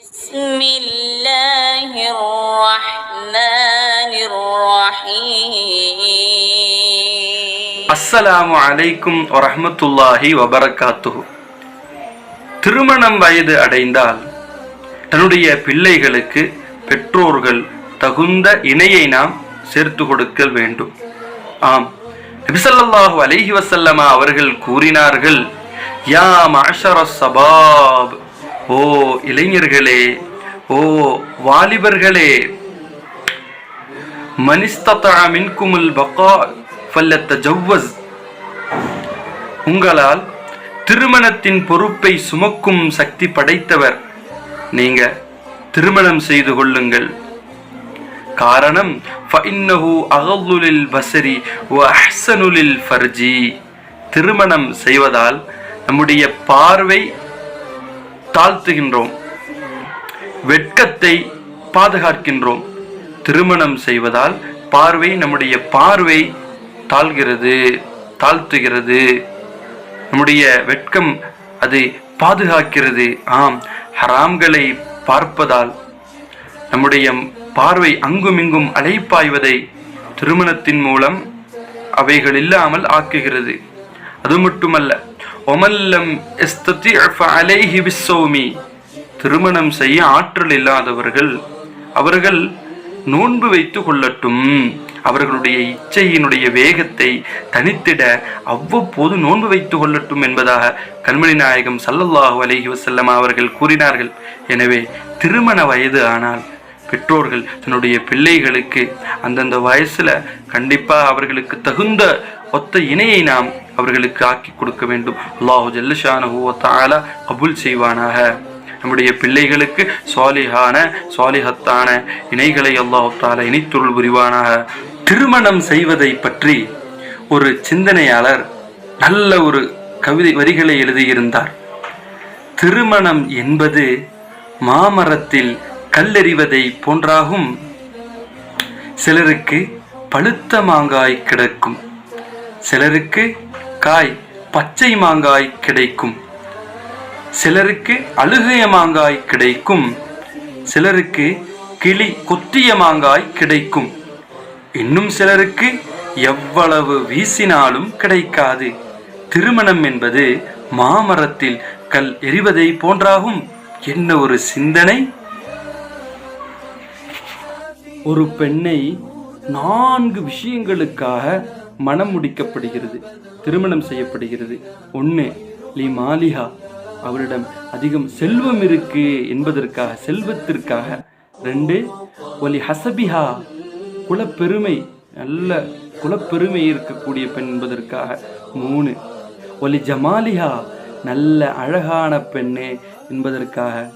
بسم الله الرحمن الرحيم அஸ்ஸலாமு அலைக்கும் வரஹ்மத்துல்லாஹி வபரகாத்துஹு திருமணம் வயது அடைந்தால் தன்னுடைய பிள்ளைகளுக்கு பெற்றோர்கள் தகுந்த இணையை நாம் சேர்த்து கொடுக்க வேண்டும் ஆம் நபிசல்லாஹு அலைஹி வஸல்லமா அவர்கள் கூறினார்கள் யா மாஷர சபாப் ஓ இளைஞர்களே ஓ வாலிபர்களே மனிஸ்ததா மின்குமுல் பல்லத்த ஜவ்வஸ் உங்களால் திருமணத்தின் பொறுப்பை சுமக்கும் சக்தி படைத்தவர். நீங்க திருமணம் செய்து கொள்ளுங்கள். காரணம் ஃபஇன்னஹு அகல்லு லில் ஃபர்ஜி. திருமணம் செய்வதால் நம்முடைய பார்வை தாழ்த்துகின்றோம். வெட்கத்தை பாதுகாக்கின்றோம். திருமணம் செய்வதால் பார்வை நம்முடைய பார்வை தாழ்கிறது தாழ்த்துகிறது. நம்முடைய வெட்கம் அது பாதுகாக்கிறது. ஆம் ஹராம்களை பார்ப்பதால் நம்முடைய பார்வை அங்குமிங்கும் அலைப்பாய்வதை திருமணத்தின் மூலம் அவைகள் இல்லாமல் ஆக்குகிறது. அது மட்டுமல்ல ஒமல்லம் எஸ்தத்தி அலைஹி பிஸ்ஸௌமி. திருமணம் செய்ய ஆற்றல் இல்லாதவர்கள் அவர்கள் நோன்பு வைத்து கொள்ளட்டும். அவர்களுடைய இச்சையினுடைய வேகத்தை தனித்திட அவ்வப்போது நோன்பு வைத்து கொள்ளட்டும் என்பதாக கண்மணி நாயகம் சல்லல்லாஹு அலஹி வஸல்லம் அவர்கள் கூறினார்கள். எனவே திருமண வயது ஆனால் பெற்றோர்கள் தன்னுடைய பிள்ளைகளுக்கு அந்தந்த வயசுல கண்டிப்பா அவர்களுக்கு தகுந்த ஒத்த இணையை நாம் அவர்களுக்கு ஆக்கி கொடுக்க வேண்டும். அல்லாஹு ஜல்லஷானஹு வ கபுல் செய்வானாக. நம்முடைய பிள்ளைகளுக்கு சாலிஹான சாலிஹத்தான இணைகளை அல்லாஹு தாலா இணைத்துருள் புரிவானாக. திருமணம் செய்வதை பற்றி ஒரு சிந்தனையாளர் நல்ல ஒரு கவிதை வரிகளை எழுதியிருந்தார். திருமணம் என்பது மாமரத்தில் கல்லெறிவதை போன்றாகும். சிலருக்கு பழுத்த மாங்காய் கிடக்கும். சிலருக்கு காய் பச்சை மாங்காய் கிடைக்கும். சிலருக்கு அழுகிய மாங்காய் கிடைக்கும். சிலருக்கு கிளி கொத்திய மாங்காய் கிடைக்கும். இன்னும் சிலருக்கு எவ்வளவு வீசினாலும் கிடைக்காது. திருமணம் என்பது மாமரத்தில் கல் எறிவதை போன்றாகும். என்ன ஒரு சிந்தனை? ஒரு பெண்ணை நான்கு விஷயங்களுக்காக மனம் முடிக்கப்படுகிறது திருமணம் செய்யப்படுகிறது. ஒன்று லி மாலிஹா அவரிடம் அதிகம் செல்வம் இருக்கு என்பதற்காக செல்வத்திற்காக. ரெண்டு ஒலி ஹசபிஹா குலப்பெருமை நல்ல குலப்பெருமை இருக்கக்கூடிய பெண் என்பதற்காக. மூணு ஒலி ஜமாலிஹா நல்ல அழகான பெண்ணு என்பதற்காக.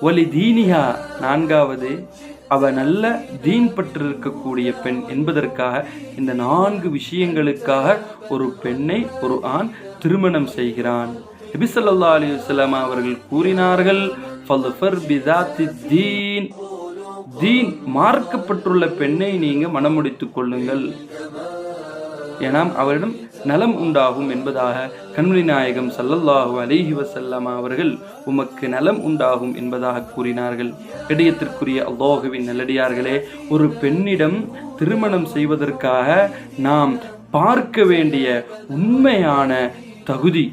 ஒலி தீனிஹா நான்காவது அவ நல்ல தீன் பற்றிருக்கக்கூடிய பெண் என்பதற்காக இந்த நான்கு விஷயங்களுக்காக ஒரு பெண்ணை ஒரு ஆண் திருமணம் செய்கிறான். நபிசல்லா அலி அலைஹி அவர்கள் கூறினார்கள் தீன். தீன் மார்க்கப்பட்டுள்ள பெண்ணை நீங்க மனமுடித்துக் கொள்ளுங்கள். என அவரிடம் நலம் உண்டாகும் என்பதாக கண்மணி நாயகம் சல்லல்லாஹு அலிஹி வசல்லம் அவர்கள் உமக்கு நலம் உண்டாகும் என்பதாக கூறினார்கள். இடையத்திற்குரிய அல்லாஹுவின் நல்லடியார்களே ஒரு பெண்ணிடம் திருமணம் செய்வதற்காக நாம் பார்க்க வேண்டிய உண்மையான தகுதி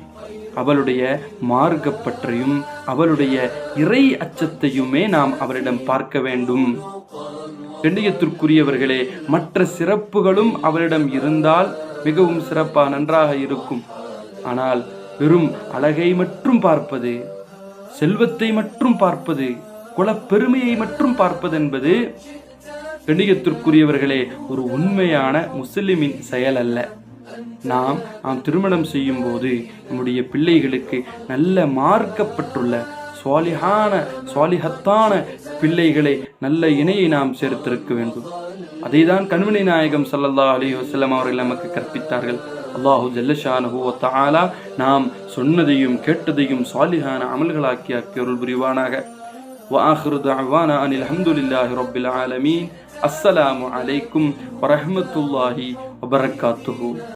அவளுடைய மார்க்கப்பற்றையும் அவளுடைய இறை அச்சத்தையுமே நாம் அவரிடம் பார்க்க வேண்டும். கண்ணியத்திற்குரியவர்களே மற்ற சிறப்புகளும் அவரிடம் இருந்தால் மிகவும் சிறப்பா நன்றாக இருக்கும். ஆனால் வெறும் அழகை மட்டும் பார்ப்பது செல்வத்தை மட்டும் பார்ப்பது குலப்பெருமையை மட்டும் பார்ப்பது என்பது கண்ணியத்திற்குரியவர்களே ஒரு உண்மையான முஸ்லிமின் செயல் அல்ல. நாம் நாம் திருமணம் செய்யும் போது நம்முடைய பிள்ளைகளுக்கு நல்ல மார்க்கப்பட்டுள்ள சுவாலிஹான சுவாலிஹத்தான பிள்ளைகளை நல்ல இணையை நாம் சேர்த்திருக்க வேண்டும் அதைதான் கண்மணி நாயகம் சல்லல்லாஹு அலைஹி வஸல்லம் அவர்கள் நமக்கு கற்பித்தார்கள் அல்லாஹு ஜல்லஷானஹு வ தஆலா நாம் சொன்னதையும் கேட்டதையும் சாலிஹான அமல்களாக்கி அக்கியருள் புரிவானாக وآخر دعوانا أن الحمد لله رب العالمين السلام عليكم ورحمة الله وبركاته